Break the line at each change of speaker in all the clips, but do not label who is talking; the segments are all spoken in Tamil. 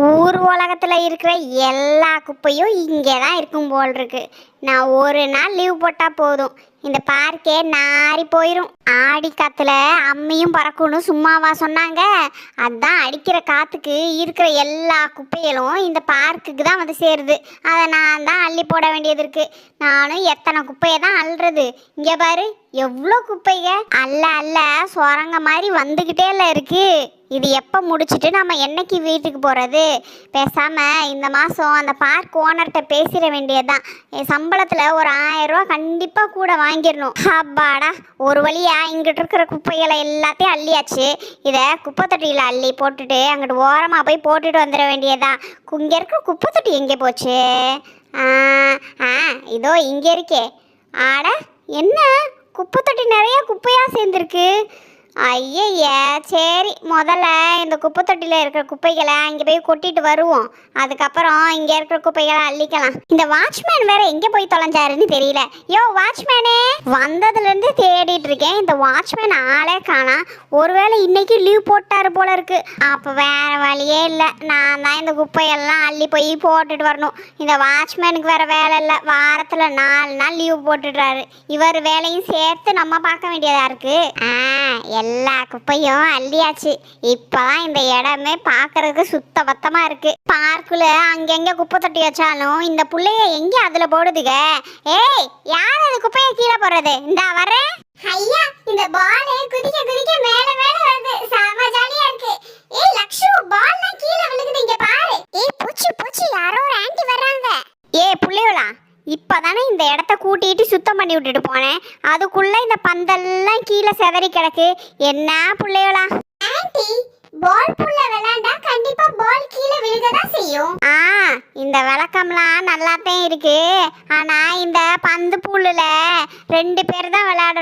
ஊர் உலகத்தில் இருக்கிற எல்லா குப்பையும் இங்கே தான் இருக்கும் போல் இருக்கு நான் ஒரு நாள் லீவ் போட்டால் போதும். இந்த பார்க்கே நாரி போயிடும் ஆடி காத்துல அம்மியும் பறக்கும்னு சும்மாவா சொன்னாங்க. அதான் அடிக்கிற காத்துக்கு இருக்கிற எல்லா குப்பைகளும் இந்த பார்க்குக்கு தான் வந்து சேருது. அதை நான் தான் அள்ளி போட வேண்டியது இருக்கு. நானும் எத்தனை குப்பையை தான் அள்ளுறது? இங்கே பாரு எவ்வளோ குப்பைங்க? அல்ல அல்ல சுரங்க மாதிரி வந்துக்கிட்டே இல்லை இருக்குது இது எப்போ முடிச்சுட்டு நம்ம என்னைக்கு வீட்டுக்கு போகிறது பேசாமல் இந்த மாதம் அந்த பார்க் ஓனர்கிட்ட பேசிட வேண்டியதுதான். என் சம்பளத்தில் ஒரு ஆயரூவா கண்டிப்பாக கூட வாங்கிடணும். அப்பாடா ஒரு வழியா இங்கிட்டு இருக்கிற குப்பைகளை எல்லாத்தையும் அள்ளியாச்சு. இதை குப்பை தொட்டியில் அள்ளி போட்டுட்டு அங்கிட்டு ஓரமாக போய் போட்டுட்டு வந்துட வேண்டியதுதான் இங்கே இருக்கிற குப்பை தொட்டி எங்கே போச்சு? ஆ ஆ இதோ இங்கே இருக்கே. ஆட என்ன? குப்பை தொட்டி நிறையா குப்பையாக சேர்ந்துருக்கு. ஐயையே சரி முதல்ல இந்த குப்பை தொட்டியில் இருக்கிற குப்பைகளை அங்கே போய் கொட்டிட்டு வருவோம். அதுக்கப்புறம் இங்கே இருக்கிற குப்பைகளை அள்ளிக்கலாம். இந்த வாட்ச்மேன் வேற எங்கே போய் தொலைஞ்சாருன்னு தெரியல. யோ வாட்ச்மேனே வந்ததுலேருந்து தேடிட்டு இருக்கேன். இந்த வாட்ச்மேன் ஆளே காணா. ஒருவேளை இன்னைக்கு லீவ் போட்டாரு போல இருக்கு. அப்போ வேற வழியே இல்லை. நான் தான் இந்த குப்பையெல்லாம் அள்ளி போய் போட்டுட்டு வரணும். இந்த வாட்ச்மேனுக்கு வேற வேலை இல்லை. வாரத்தில் நாலு நாள் லீவ் போட்டுடுறாரு. இவர் வேலையும் சேர்த்து நம்ம பார்க்க வேண்டியதாக இருக்கு. ஆ எல்லா குப்பையும் அள்ளியாச்சு. இப்பதான் இந்த இடமே பார்க்கறதுக்கு சுத்த பத்தமா இருக்கு. பார்க்குல அங்கங்க குப்பை தொட்டி வச்சாலும் இந்த புள்ளைய எங்க அதுல போடுதுக? ஏய் யார் அது குப்பைய கீழே போடுறது? இந்தா வர்றேன் ஐயா இந்த பால் குதிக்க குதிக்க மேல மேல வருது. செம ஜாலியா இருக்கு. ஏய் லக்ஷு பால்லாம் கீழே விழுகுது இங்க பாரு ஏய் பூச்சி பூச்சி யாரோ ஒரு ஆன்ட்டி வர்றாங்க ஏய் புள்ளையோலா இப்பதானே இந்த இடத்த கூட்டிட்டு சுத்தம் பண்ணி விட்டுட்டு போனேன். அதுக்குள்ள இந்த பந்தெல்லாம் கீழே செதறி கிடக்கு. என்ன புள்ளையோலா ஆன்ட்டி பால் புள்ள விளையாண்டா கண்டிப்பா பால் கீழே விழுகதான் செய்யும். ஆ இந்த விளக்கம்லாம் நல்லாத்தான் இருக்கு. ஆனா இந்த பந்து புல்லுல ரெண்டு பேர்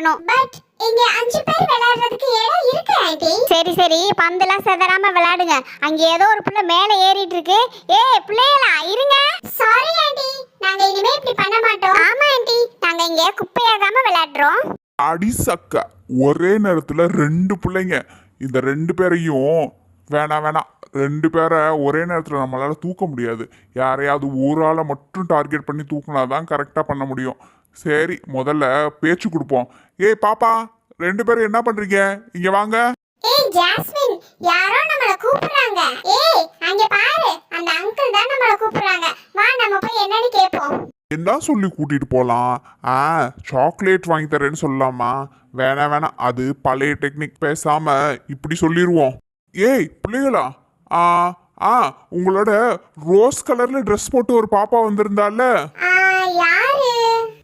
விளையாடணும். பட் இங்க அஞ்சு பேர் விளையாடுறதுக்கு இடம் இருக்கு ஆன்ட்டி சரி சரி. பந்தெல்லாம் செதறாம விளையாடுங்க. அங்க ஏதோ ஒரு புள்ள மேல ஏறிட்டு இருக்கு ஏய் பிள்ளைகளா இருங்க. சாரி ஆன்ட்டி நாங்க இனிமே இப்படி பண்ண மாட்டோம். ஆமா ஆன்ட்டி நாங்க இங்க குப்பையாகாம விளையாடுறோம்.
அடி சக்க. ஒரே நேரத்துல ரெண்டு பிள்ளைங்க. இந்த ரெண்டு பேரையும் வேணாம் வேணாம் ரெண்டு பேரை ஒரே நேரத்தில் நம்மளால தூக்க முடியாது. யாரையாவது ஒரு ஆளை மட்டும் டார்கெட் பண்ணி தூக்குனா தான் கரெக்டாக பண்ண முடியும். சரி முதல்ல பேச்சு கொடுப்போம். ஏய் பாப்பா ரெண்டு பேரும் என்ன பண்றீங்க? இங்க வாங்க.
ஏய் ஜாஸ்மின் யாரோ நம்மள கூப்பிடுறாங்க. ஏய் அங்க பாரு அந்த அங்கிள் தான் நம்மள கூப்பிடுறாங்க. வா நம்ம போய் என்னன்னு கேட்போம்
என்ன சொல்லி கூட்டிட்டு போகலாம் ஆ சாக்லேட் வாங்கி தரேன்னு சொல்லலாமா? வேணாம் வேணாம் அது பழைய டெக்னிக் பேசாம இப்படி சொல்லிடுவோம் ஏய் பிள்ளைகளா ஆ ஆ உங்களோட ரோஸ் கலர்ல ட்ரெஸ் போட்டு ஒரு பாப்பா வந்திருந்தால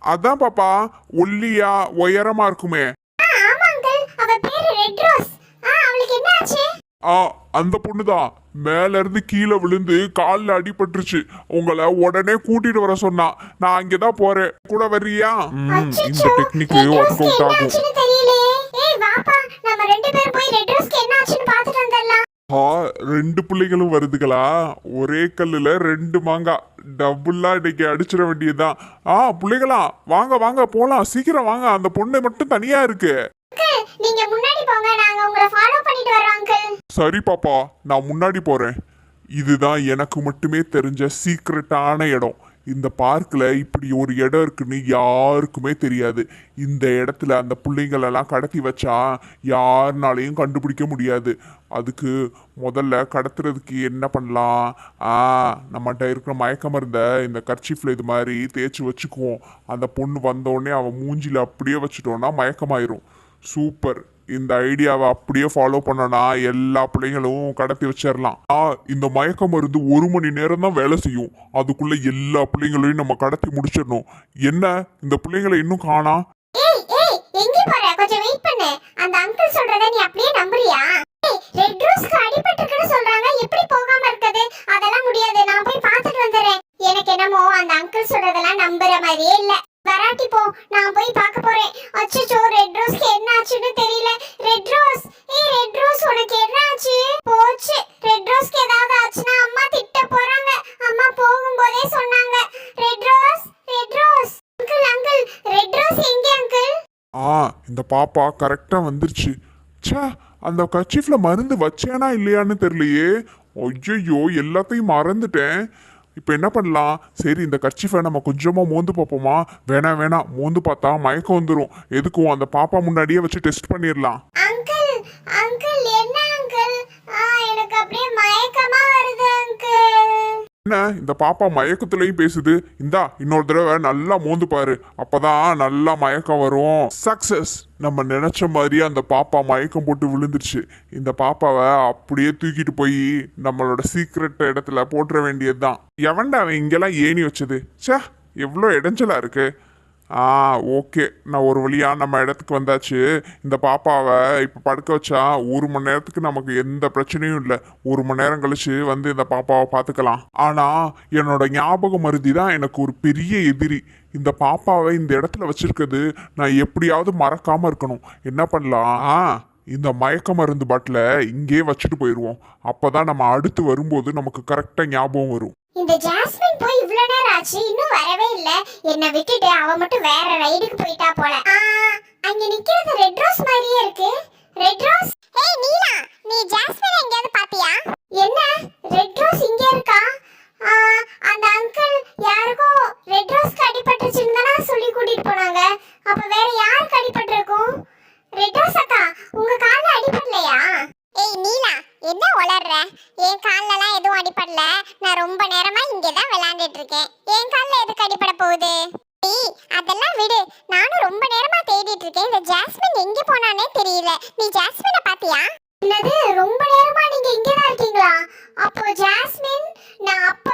அதான் பாப்பா ஒல்லியா உயரமா இருக்குமே.
ஆ, ஆமா அங்கிள். அவ பேரு ரெட் ரோஸ் ஆ அவளுக்கு என்ன ஆச்சு?
ஆ அந்த பொண்ணுதான் மேல இருந்து கீழே விழுந்து கால்ல அடிபட்டுருச்சு. உங்களை உடனே கூட்டிட்டு வர சொன்னா. நான் அங்கதான் போறேன். கூட வர்றியா? ம், இந்த
அச்சச்சோ,
டெக்னிக்
ரெட்
ஒர்க் அவுட் ஆகும்
ஆச்சுன்னு தெரியலையே ஏய் வாப்பா நம்ம ரெண்டு பேரும் போய் ரெட் ரோஸ்க்கு என்ன ஆச்சுன்னு பார்த்துட்டு வந்துடலாம்
ஆ ரெண்டு பிள்ளைகளும் வருதுகளா? ஒரே கல்லுல ரெண்டு மாங்காய் டபுளா இன்னைக்கு அடிச்சிட வேண்டியதுதான். ஆ பிள்ளைகளா வாங்க வாங்க போலாம். சீக்கிரம் வாங்க. அந்த பொண்ணு மட்டும் தனியா இருக்கு. சரி பாப்பா. நான் முன்னாடி போறேன். இதுதான் எனக்கு மட்டுமே தெரிஞ்ச சீக்ரெட்டான இடம். இந்த பார்க்கில் இப்படி ஒரு இடம் இருக்குன்னு யாருக்குமே தெரியாது. இந்த இடத்துல அந்த பிள்ளைங்களெல்லாம் கடத்தி வச்சா யாருனாலையும் கண்டுபிடிக்க முடியாது. அதுக்கு முதல்ல கடத்துறதுக்கு என்ன பண்ணலாம்? ஆ நம்மகிட்ட இருக்கிற மயக்க மருந்த இந்த கர்ச்சிஃபில் இது மாதிரி தேய்ச்சி வச்சுக்குவோம். அந்த பொண்ணு வந்தோடனே அவன் மூஞ்சியில் அப்படியே வச்சுட்டோன்னா மயக்கமாயிரும். சூப்பர். இந்த ஐடியாவை அப்படியே ஃபாலோ பண்ணனா எல்லா பிள்ளைங்களும் கடத்தி வச்சிடலாம் ஆ இந்த மயக்க மருந்து ஒரு மணி நேரம் தான் வேலை செய்யும். அதுக்குள்ள எல்லா பிள்ளைங்களையும் நம்ம கடத்தி முடிச்சிடணும். என்ன? இந்த பிள்ளைங்களை இன்னும் காணா?
அங்கிள் நான் எனக்கு என்னமோ அந்த அங்கிள் சொல்றதெல்லாம் நம்புற மாதிரியே இல்ல. வராட்டி போ நான் போய் பார்க்க போறேன். அச்சோ ரெட் ரோஸ்க்கு என்ன ஆச்சுன்னு தெரியல. ரெட் ரோஸ் ஏய் ரெட் ரோஸ் உனக்கு என்ன ஆச்சு போச்சு ரெட் ரோஸ்க்கு ஏதாவது ஆச்சுன்னா அம்மா திட்ட போறாங்க. அம்மா போகும்போதே சொன்னாங்க red rose red rose uncle uncle red rose எங்க அங்கிள்
ஆ இந்த பாப்பா கரெக்டாக வந்துருச்சு. ச்சே அந்த கச்சிஃப்ல மருந்து வச்சேனா இல்லையான்னு தெரியலையே. ஐயோ எல்லாத்தையும் மறந்துட்டேன். இப்போ என்ன பண்ணலாம்? சரி இந்த கர்ச்சிஃபை நம்ம கொஞ்சமாக மோந்து பார்ப்போமா? வேணாம் வேணாம் மோந்து பார்த்தா மயக்கம் வந்துடும் எதுக்கும் அந்த பாப்பா முன்னாடியே வச்சு டெஸ்ட் பண்ணிடலாம்
அங்கிள் அங்கிள் அங்கிள்
என்ன? இந்த பாப்பா மயக்கத்துலயும் பேசுது. இந்தா இன்னொரு தடவை நல்லா மோந்து பாரு. அப்பதான் நல்லா மயக்கம் வரும். சக்சஸ் நம்ம நினைச்ச மாதிரியே அந்த பாப்பா மயக்கம் போட்டு விழுந்துருச்சு. இந்த பாப்பாவை அப்படியே தூக்கிட்டு போய் நம்மளோட சீக்ரெட் இடத்துல போட்டுற வேண்டியதுதான். எவன்டா அவன் இங்கெல்லாம் ஏணி வச்சது? ச்சே எவ்வளோ இடைஞ்சலா இருக்கு. ஆ ஓகே. நான் ஒரு வழியாக நம்ம இடத்துக்கு வந்தாச்சு. இந்த பாப்பாவை இப்போ படுக்க வச்சா ஒரு மணி நேரத்துக்கு நமக்கு எந்த பிரச்சனையும் இல்லை. ஒரு மணி நேரம் கழிச்சு வந்து இந்த பாப்பாவை பார்த்துக்கலாம் ஆனால் என்னோட ஞாபக மருதி தான் எனக்கு ஒரு பெரிய எதிரி. இந்த பாப்பாவை இந்த இடத்துல வச்சிருக்கிறது நான் எப்படியாவது மறக்காம இருக்கணும். என்ன பண்ணலாம்? ஆ இந்த மயக்க மருந்து பாட்டிலை இங்கேயே வச்சுட்டு போயிடுவோம் அப்பதான் நம்ம அடுத்து வரும்போது நமக்கு கரெக்டாக ஞாபகம் வரும்.
இந்த ஜாஸ்மின் போய் இவ்வளோ நேரம் ஆச்சு இன்னும் வரவே இல்ல. என்ன விட்டுட்டு அவ மட்டும் வேற ரைடுக்கு போயிட்டா போல. ஆ, அங்க நிக்கிறது ரெட் ரோஸ் மாதிரியே இருக்கு. ரெட் ரோஸ் ஏய் நீலா நீ ஜாஸ்மின் எங்கயாவது பாத்தியா? என்ன? ரெட் ரோஸ் இங்க இருக்கா? ஆ, அந்த அங்கிள் யாருக்கோ ரெட் ரோஸ்க்கு அடிபட்டுச்சுன்னு தானே சொல்லி கூட்டிட்டு போனாங்க. அப்ப வேற யாருக்கு அடிபட்டிருக்கும்? ரெட் ரோஸ் அக்கா உங்க கால்ல அடிபடலையா? ஏய் நீலா என்ன உளர்ற? என் கால்லலாம் எதுவும் அடிபடல. நான் ரொம்ப நேரமா இங்கே தான் விளையாண்டுட்டு இருக்கேன் என் கால்ல எதுக்கு அடிபட போகுது? ஏய் அதெல்லாம் விடு. நானும் ரொம்ப நேரமா தேடிட்டு இருக்கேன் இந்த ஜாஸ்மின் எங்க போனானே தெரியல. நீ ஜாஸ்மினை பாத்தியா? என்னது? ரொம்ப நேரமா நீங்க இங்க தான் இருக்கீங்களா? அப்போ ஜாஸ்மின் நான் அப்ப